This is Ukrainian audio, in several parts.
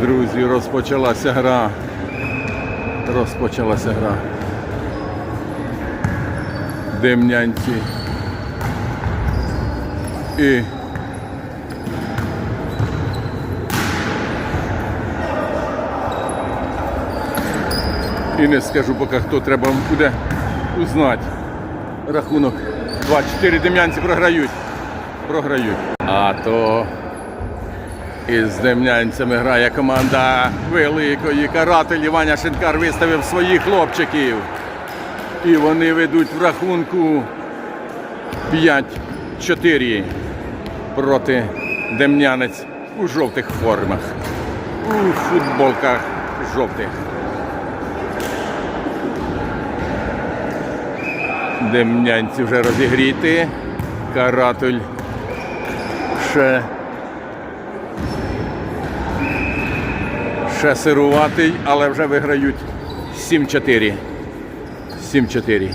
Друзі, розпочалася гра. Розпочалася гра. Демнянці. І І не скажу поки хто треба буде узнати. Рахунок 2-4 дем'янці програють. Програють. А то із дем'янцями грає команда великої карателі. Ваня Шинкар виставив своїх хлопчиків. І вони ведуть в рахунку 5-4 проти дем'янець у жовтих формах. У футболках жовтих. Демнянці вже розігріти. Каратуль ще. Ще сируватий, але вже виграють 7-4. 7-4.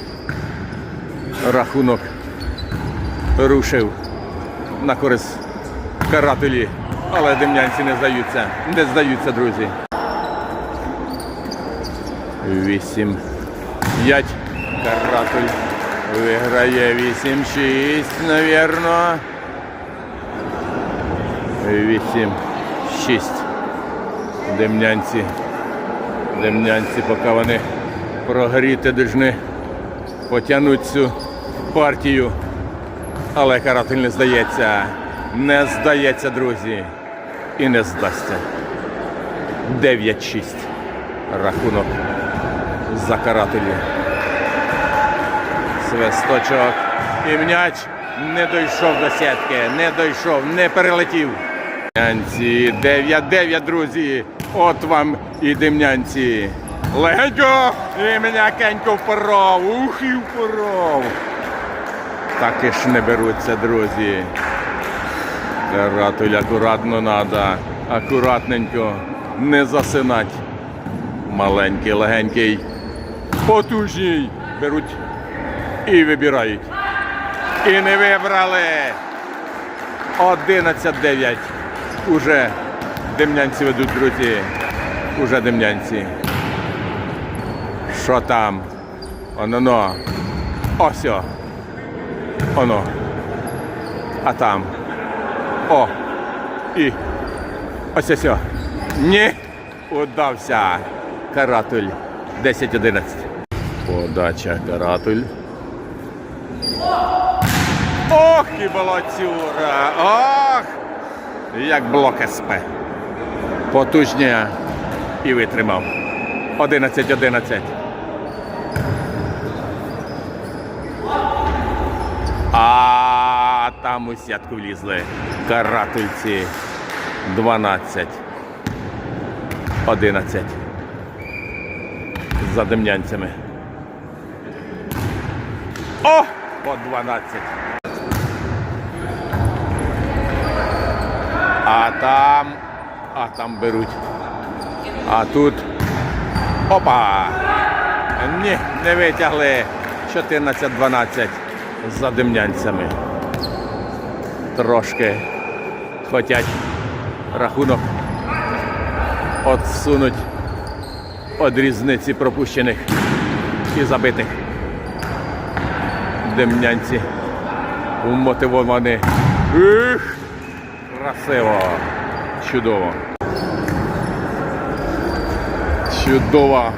Рахунок рушив на користь карателі. Але демнянці не здаються. Не здаються, друзі. 8 5 Каратуль виграє 8-6, навірно. 8-6. Демнянці. Демнянці, поки вони прогріти должны потягнути цю партію. Але каратель не здається. Не здається, друзі. І не здасться. 9-6. Рахунок за карателі. Свисточок. І м'яч не дійшов до сітки. Не дійшов, не перелетів. Демнянці 9-9, друзі. От вам і демнянці. Легенько! І м'якенько впоров. Ух і впоров. Так і ж не беруться, друзі. Каратуль акуратно треба. Акуратненько. Не засинать. Маленький, легенький, потужній. Беруть і вибирають. І не вибрали. 11-9. Уже демнянці ведуть, друзі. Уже демнянці. Що там? Оно-но. Ось. о. Оно. А там. О. І. Ось ось. о. Ні. Удався. Каратуль. 10-11. Подача Каратуль. Ох і балацюра! Ох! Як блок СП. Потужніє і витримав. 11-11. А там у сітку влізли. Каратульці 12. 11. За демнянцями. О! По 12. А там. А там беруть. А тут. Опа! Ні, не витягли. 14-12 за демнянцями. Трошки хотять рахунок отсунуть від різниці пропущених і забитих. Демнянці вмотивовані. Ух! Красиво! Чудово! Чудово!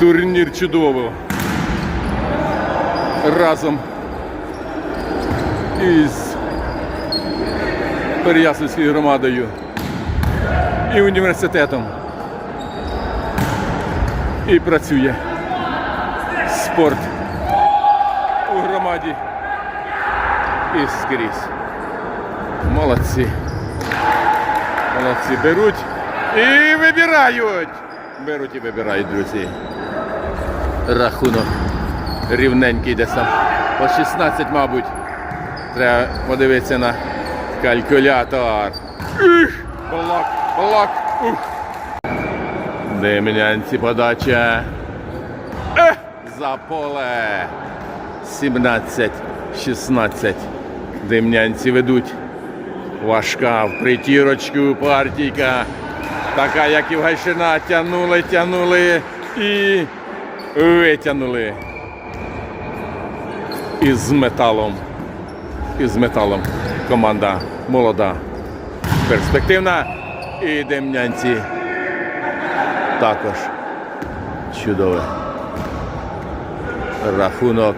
Турнір чудово! Разом із Переяславською громадою і університетом. І працює спорт у громаді і скрізь. Молодці. Молодці беруть і вибирають. Беруть і вибирають, друзі. Рахунок рівненький десь там. По 16, мабуть. Треба подивитися на калькулятор. Ух! Блок, блок, ух! Дем'янці подача. Ех! За поле. 17-16. Дем'янці ведуть. Важка в притірочку партійка. Така, як і Гайшина, тягнули, тягнули і витягнули. Із металом. Із металом. Команда молода, перспективна. І демнянці також чудове. Рахунок.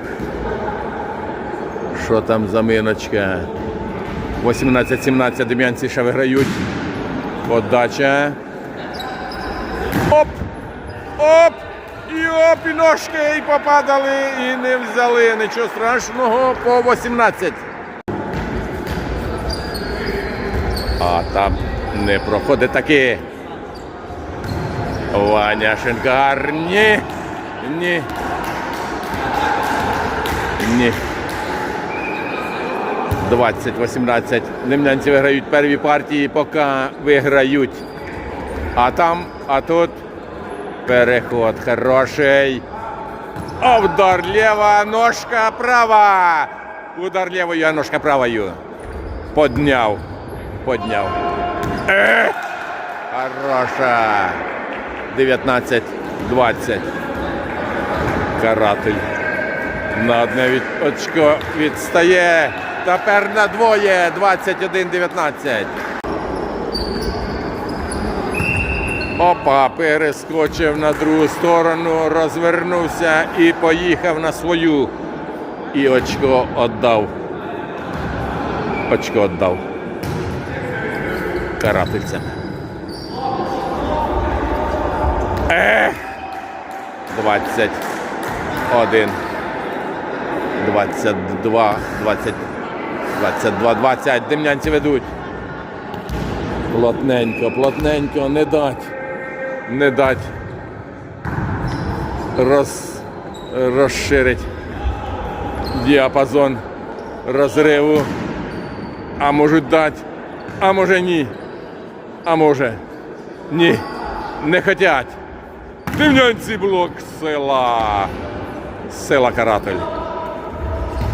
Що там за миночка? 18-17 дем'янці ще виграють. Подача. Оп! Оп! І оп, і ножки, і попадали, і не взяли. Нічого страшного по 18. А там не проходить таки. Ваня Шинкар. Ні. Ні. Ні. 20-18. Лимнянці виграють перві партії, поки виграють. А там, а тут переход хороший. А удар лева, ножка права. Удар левою, а ножка правою. Подняв. Подняв. Ех! Хороша. 19-20. Каратель. На одне від очко відстає. Тепер на двоє. 21-19. Опа, перескочив на другу сторону, розвернувся і поїхав на свою. І очко віддав. Очко віддав. Карательцям. Ех! 21. 22, 20, 22, 20. Демнянці ведуть. Плотненько, плотненько, не дать. Не дать. Роз, розширить діапазон розриву. А можуть дати, а може ні. А може ні. Не хотять. Демнянці блок села. Села Каратель.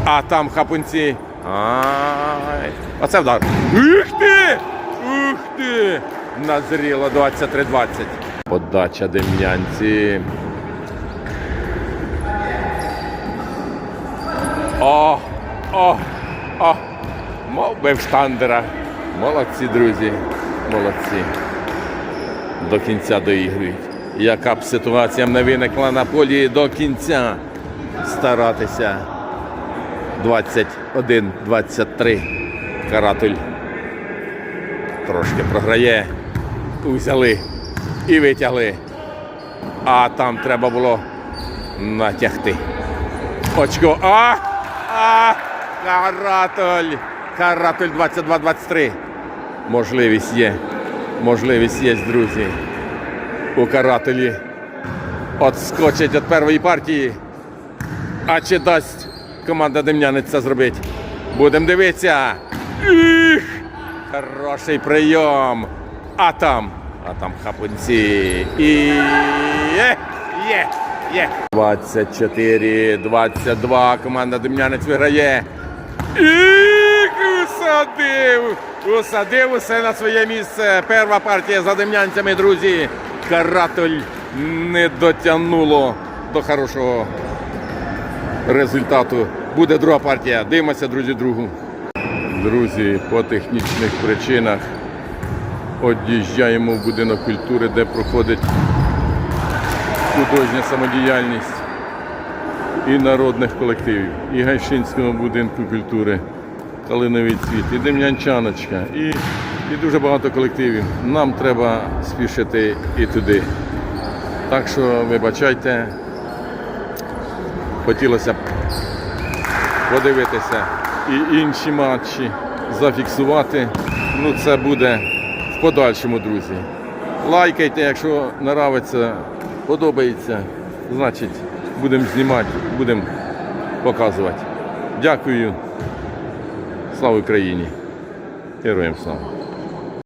А там хапунці. Ай. Оце вдар. Ух ти! Ух ти! Назріло 23-20. Подача дем'янці. О! О! О! Мов би в штандера. Молодці, друзі. Молодці. До кінця доігрують. Яка б ситуація не виникла на полі до кінця старатися. 21-23. Каратель трошки програє. Взяли і витягли. А там треба було натягти. Очко. А! А! Каратель! Каратель 22-23. Можливість є. Можливість є, друзі. У карателі. Отскочить від першої партії. А чи дасть команда Дем'янець це зробити? Будемо дивитися. Їх! Хороший прийом. А там, а там хапунці. І є, є, є. 24-22. Команда Дем'янець виграє. І усадив. Усадив усе на своє місце. Перша партія за дем'янцями, друзі. Каратель не дотягнуло до хорошого результату. Буде друга партія. Дивимося, друзі, другу. Друзі, по технічних причинах од'їжджаємо в будинок культури, де проходить художня самодіяльність і народних колективів, і Гайшинського будинку культури, Калиновий цвіт, і Дем'янчаночка, і, і дуже багато колективів. Нам треба спішити і туди. Так що вибачайте, хотілося б подивитися і інші матчі зафіксувати. Ну, це буде в подальшому, друзі. Лайкайте, якщо нравиться, подобається, значить будемо знімати, будемо показувати. Дякую. Слава Україні! Героям слава!